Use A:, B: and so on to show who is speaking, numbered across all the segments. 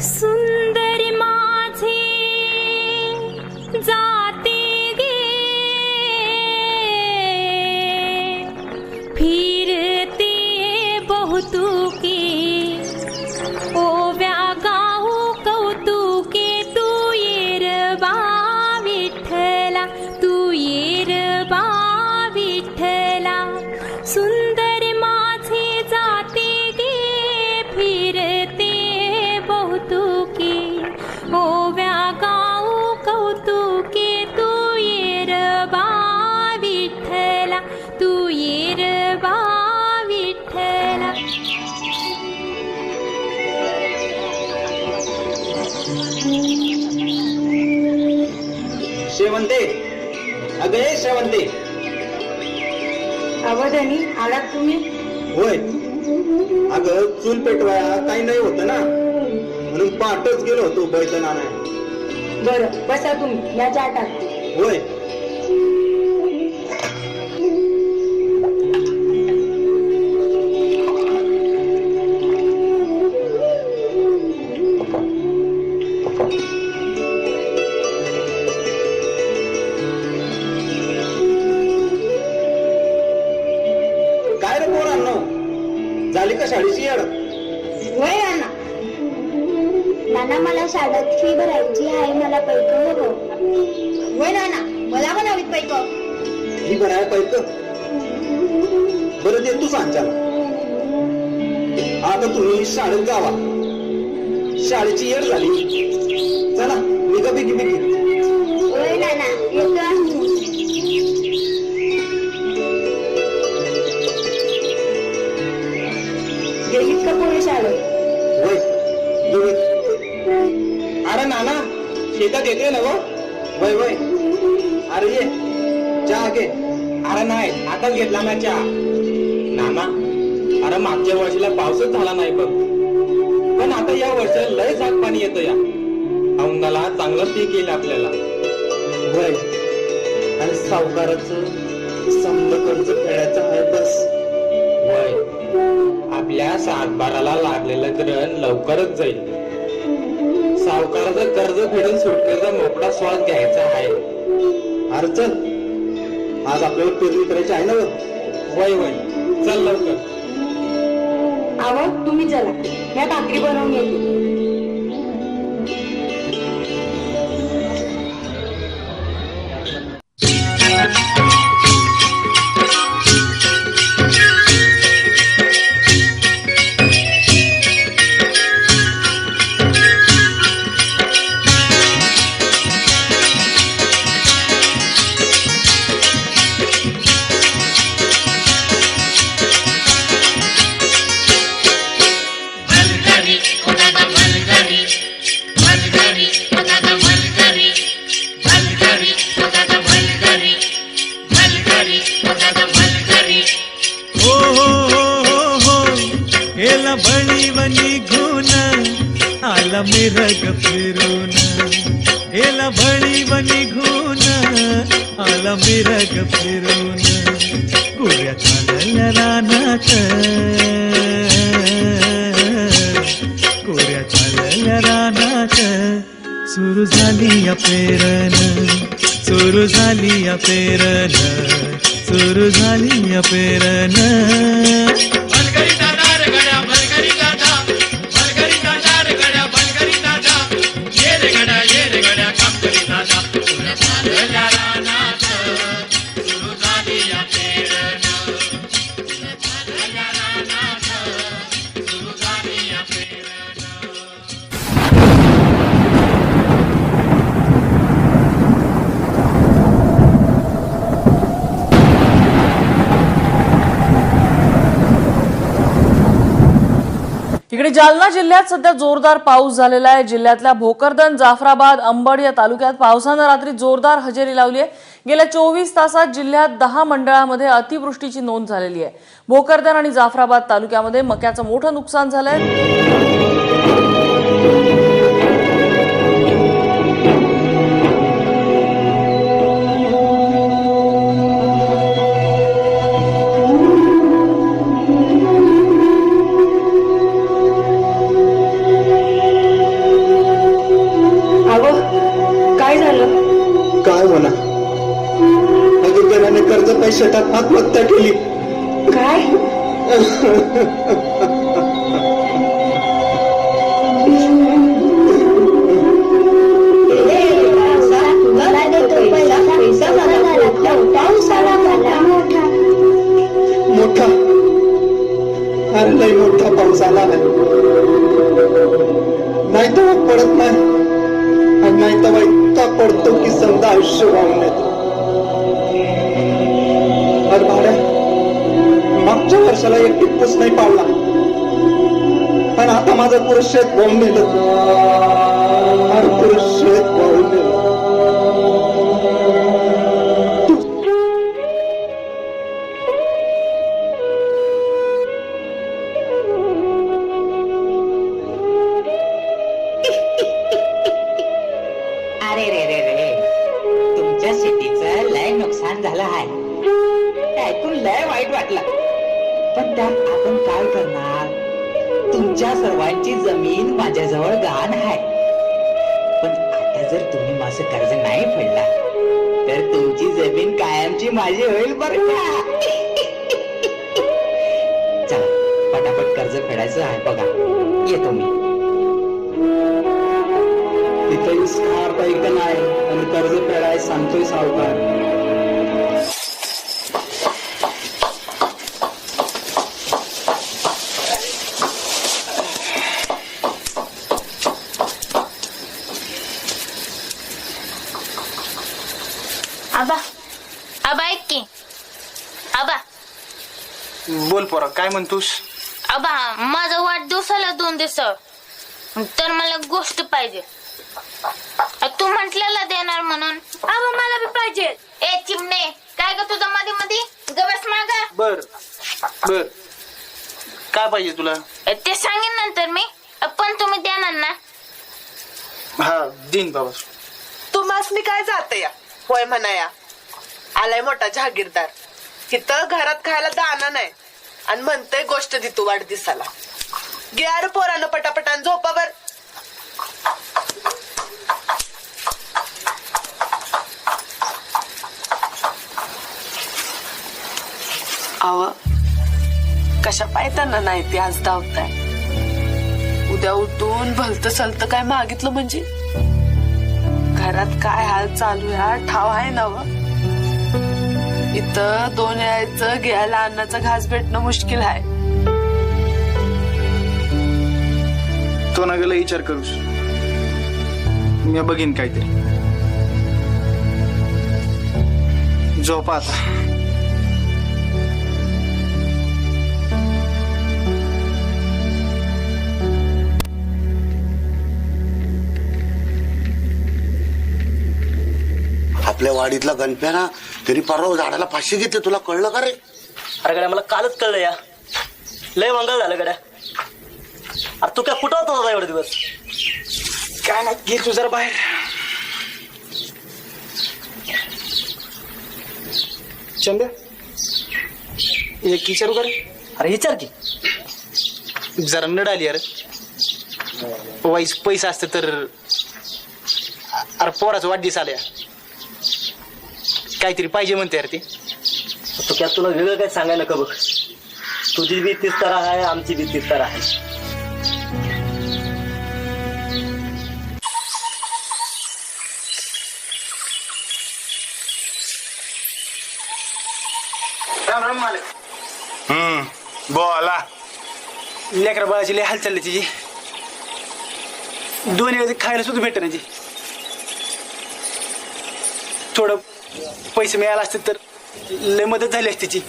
A: Sınır अगे शेवंते
B: अवधनी आलात तुम्ही?
A: होय. अगं चूल पेटवाया काही नाही होतं ना. म्हणून पाठच गेलो होतो आणाय
B: बरं बसा तुम्ही. या चहा टाकते
A: होय. झाली का शाळेची येड
B: वय नाना नाना मला शाळेत फी भरायची आहे मला पैक हवं वय नाना मला पण हवीत पैक
A: ही बनाय पाहिजे बरं दे तू सांग चला आता तुम्ही शाळेत गावा शाळेची येड झाली. चला निघा बिगी बिगी
B: येते
A: ना गं? वय वय. अरे ये चहा घे.
C: अरे नाही आताच घेतला ना चहा. नाना अरे मागच्या वर्षीला पाऊसच झाला नाही बघ. पण आता या वर्षाला लय झाक पाणी येतं या. औंदाला चांगलं पीक येईल आपल्याला.
A: वय. आणि सावकाराचं समद कर्ज फेडायचं आहे बस.
C: वय. आपल्या सातबाराला लागलेलं ग्रहण लवकरच जाईल. सावकाराचं कर्ज फेडून सुटकेचा मोकळा श्वास घ्यायचा आहे.
A: अर्चन आज आपल्याला पेरणी करायची आहे ना
C: वय वय. चल लवकर.
B: आवाज तुम्ही चला. या भाकरी बनवून येते
D: आला फिरून गेला बळीवनी निघून आला मिरग फिरून गुऱ्या चालल्या रानात. गुऱ्या चालल्या रानात. सुरू झाली या पेरण सुरू झाली या पेरण सुरू झाली या पेरण
E: इकडे जालना जिल्ह्यात सध्या जोरदार पाऊस झालेला आहे. जिल्ह्यातल्या भोकरदन जाफराबाद अंबड या तालुक्यात पावसानं रात्री जोरदार हजेरी लावली आहे. गेल्या चोवीस तासात जिल्ह्यात दहा मंडळामध्ये अतिवृष्टीची नोंद झालेली आहे. भोकरदन आणि जाफराबाद तालुक्यामध्ये मक्याचं मोठं नुकसान झालंय.
F: शेतात आत्महत्या केली.
B: काय? मोठा.
F: अरे लय मोठा पाऊस आला नाही नाही तर मग पडत नाही. आणि नाही तर इतका पडतो की समजा आयुष्य वाहून येतो मागच्या वर्षाला एक टिप्पूस नाही पावला. पण आता माझं पुरुष शेत वाहून नेलं अरे वाहून नेलं
G: अरे रे रे रे. तुमच्या शेतीचं लय नुकसान झालं आहे. ऐकून लय वाईट वाटलं. पण त्यात आपण काय करणार? तुमच्या सर्वांची जमीन माझ्याजवळ गहाण आहे. पण आता जर तुम्ही माझं कर्ज नाही फेडला तर तुमची जमीन कायमची माझी होईल बरं का? चला पटापट कर्ज फेडायचं आहे बघा. येतो मी.
F: तिथे इस्कार पैक नाही? आणि कर्ज फेडाय सांगतोय सावकार
H: आबा आबा ऐक की आबा
F: बोल पोरा काय म्हणतोस?
H: आबा माझा वाढदिवसाला दोन दिवस तर मला गोष्ट पाहिजे. अ, तू म्हटलेला देणार म्हणून. आबा मला बी पाहिजे. ए चिमणे काय ग तुझं मध्ये मध्ये गवस मागा.
F: बर बर. काय पाहिजे तुला?
H: ते सांगेन नंतर मी. पण तुम्ही देणार ना?
F: हा दिन बाबा.
I: तुम्हास मी काय जाते या? होय म्हणाया आलाय मोठा जहागीरदार इथं घरात खायला दाना नाही. आणि म्हणते गोष्ट देतो वाढदिसाला घ्या पोरानं पटापटान झोपावर. आव कशा पायताना नाही ते आज धावताय? उद्या उठून भलत सलत काय मागितलं म्हणजे? घरात काय हाल चालू ह्या ठाव आहे ना व इथं दोन यायचं घ्यायला अन्नाचा घास भेटणं मुश्किल आहे
F: तो नगरला विचार करूस मी बघीन काहीतरी. झोपा आता.
J: आपल्या वाडीतला गणप्या ना त्यांनी परवा झाडाला फाशी घेतली तुला कळलं का रे?
K: अरे गड्या मला कालच कळलं या. लय मंगळ झालं गड्या. अरे तू काय कुठं होता एवढे दिवस?
F: काय ना घे तू जरा बाहेर. चंद्या एक विचारू का रे?
K: अरे विचार की.
F: जरा नड आली अरे. वाईस पैसा असते तर अरे पोराचं वाढदिवस आल्या. काहीतरी पाहिजे म्हणते अरे ते.
K: तू काय तुला वेगळं काय सांगायला नका बघ. तुझी बी तीस तर आहे आमची बी तीस तर आहे.
J: हम्म बोला.
F: लेकरा बाळाची लय हाल चालली तिची. दोन्ही वेळेस खायला सुद्धा भेटत नाही ती. थोडं पैसे मिळाला असते तर लय मदत झाली असती तिची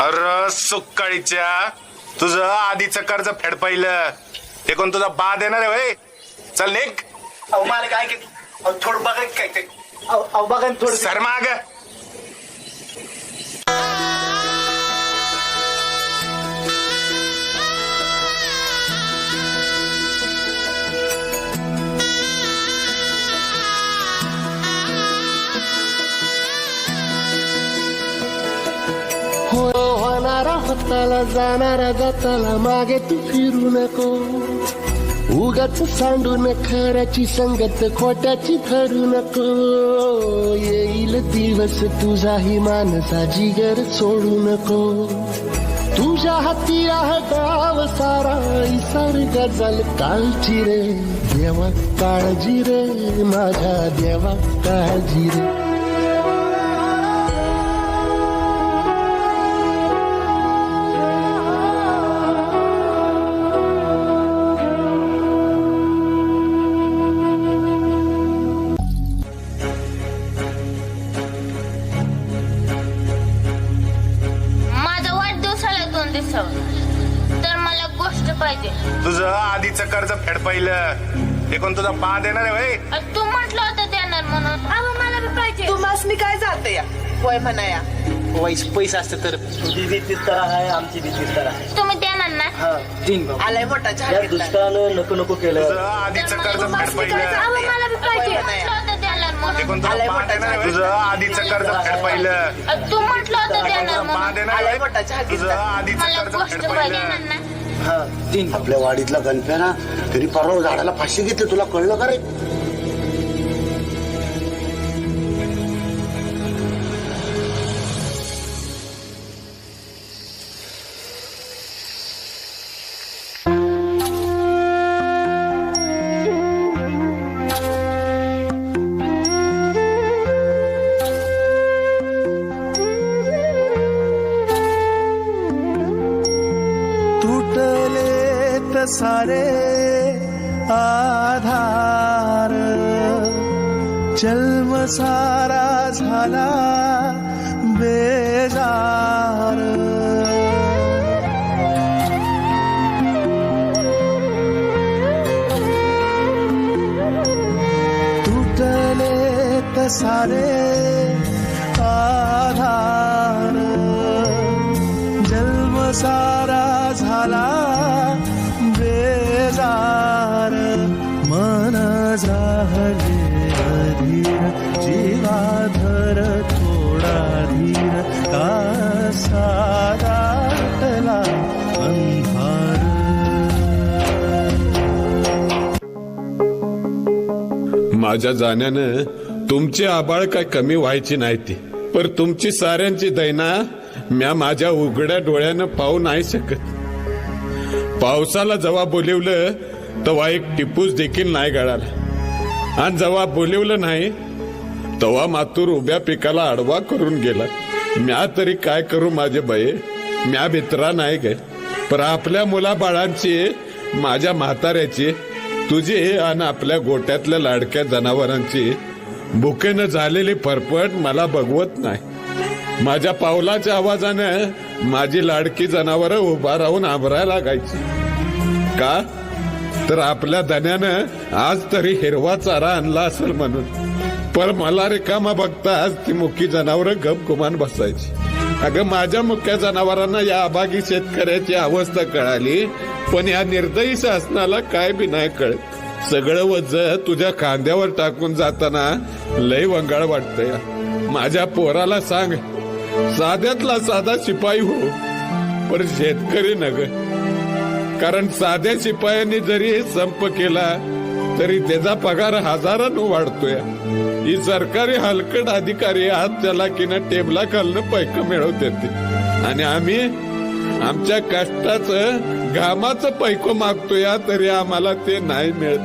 J: अरे सुक्काळीच्या तुझं आधीचं कर्ज फेड पाहिलं. ते कोण तुझा बा देणार आहे होय? चल निघ.
F: अहो मला काय की अहो थोडं बघा की काय ते अहो अहो बघा ना थोडं
J: सर माग.
L: होताला जाणारा जाताला मागे तू फिरू नको. उगाच सांडून खऱ्याची संगत खोट्याची धरू नको. येईल दिवस तुझाही मानसा जिगर सोडू नको. तुझ्या हाती आहे गाव सारा इसार गजल कालची रे. देवा काळजी रे माझ्या देवा काळजी रे.
J: कर्ज फेड पहिलं. ते कोण तुझा बा देणार आहे
H: तू म्हटलं होतं देणार म्हणून. अहो मला बी पाहिजे.
M: तुम्हाला काय जात या? होय म्हणा या
K: पैसे असते तर. तुझी बी तीस आहे आमची बी तीस करा आहे.
H: तुम्ही देणार ना?
K: हा. तीन भाऊ.
M: आलाय मोठा
K: या नको नको केलं.
J: तुझं आधीचं कर्ज फेड पहिलं.
H: अहो मला बी पाहिजे.
M: होय म्हणा या.
H: म्हटलं होतं देणार
J: ते
H: म्हणून.
J: कोण तुझा
M: आलंय मोठा
J: देणार आहे
M: चहा
J: तुझं आधीचं कर्ज फेड पहिलं.
H: तू म्हटलं होतं
J: ते
H: देणार म्हणून.
J: देणार आहे
M: आलाय मोठा
J: तुझं. आधीचं
H: मला
J: कर्ज फेड पहिलं.
H: ना?
K: हा तीन.
L: आपल्या वाडीतला गणप्या ना तरी परवा झाडाला फाशी घेतली तुला कळलं का रे?
N: सारा झाला बेजार तुटले त
O: माझ्या जाण्यानं तुमची आबाळ काय कमी व्हायची नाही ती. पर तुमची साऱ्यांची दैना म्या माझ्या उघड्या डोळ्यानं पाहू नाही शकत. पावसाला जेव्हा बोलिवलं तेव्हा एक टिपूस देखील नाही गळाला. आणि जेव्हा बोलिवलं नाही तेव्हा मातूर उभ्या पिकाला आडवा करून गेला. म्या तरी काय करू माझे बये? म्या भित्रा नाही गे पर आपल्या मुलाबाळांची माझ्या म्हाताऱ्याची तुझी आणि आपल्या गोट्यातल्या लाडक्या जनावरांची भुकेनं झालेली फरफट मला बघवत नाही. माझ्या पावलाच्या आवाजानं माझी लाडकी जनावर उभा राहून आभरायला लागायची. का? तर आपल्या धन्यानं आज तरी हिरवा चारा आणला असेल म्हणून. पण मला रिकामा बघता आज ती मुकी जनावर गप गुमान बसायची. अगं माझ्या मुख्या जनावरांना या अभागी शेतकऱ्याची अवस्था कळाली पण या निर्दयी शासनाला काय बी नाही कळत. सगळं वज तुझ्या खांद्यावर टाकून जाताना लय वंगाळ वाटतय. माझ्या पोराला सांग साध्यातला साधा शिपाई हो पण शेतकरी नग. कारण साध्या शिपायांनी जरी संप केला तरी त्याचा पगार हजारानं वाढतोय. ही सरकारी हलकट अधिकारी आज त्याला किंवा टेबला खालनं पैक मिळवते ते आणि आम्ही आमच्या कष्टाचं घामाचं पैको मागतोय तरी आम्हाला ते नाही मिळत.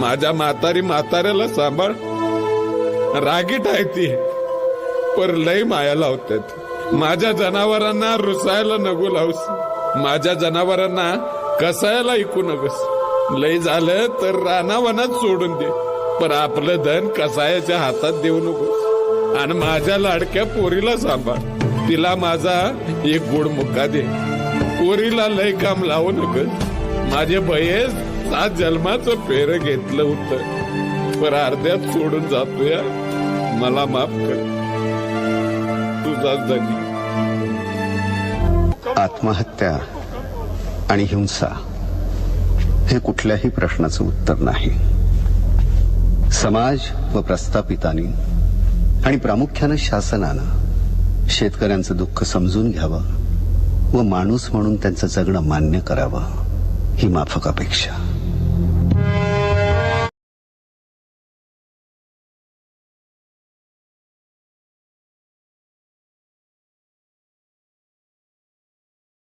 O: माझ्या म्हातारी म्हाताऱ्याला सांभाळ. रागीट आहे ती पर लय माया लावतात. माझ्या जनावरांना रुसायला नको लावस. माझ्या जनावरांना कसायला ऐकू नकोस लय झालं तर रानावनात सोडून दे. पण आपलं धन कसायाच्या हातात देऊ नको. आणि माझ्या लाडक्या पोरीला सांभाळ. तिला माझा एक गोड मुक्का दे. पोरीला लय काम लावू नकोस माझे बयेस सात जन्माचं फेर घेतलं होतं. पर अर्ध्यात सोडून जातोय. मला माफ कर. तुझाच धनी.
L: आत्महत्या आणि हिंसा. हे कुठल्याही प्रश्नाचं उत्तर नाही. समाज व प्रस्थापितांनी आणि प्रामुख्यानं शासनानं शेतकऱ्यांचं दुःख समजून घ्यावं व माणूस म्हणून त्यांचं जगणं मान्य करावं ही माफक अपेक्षा.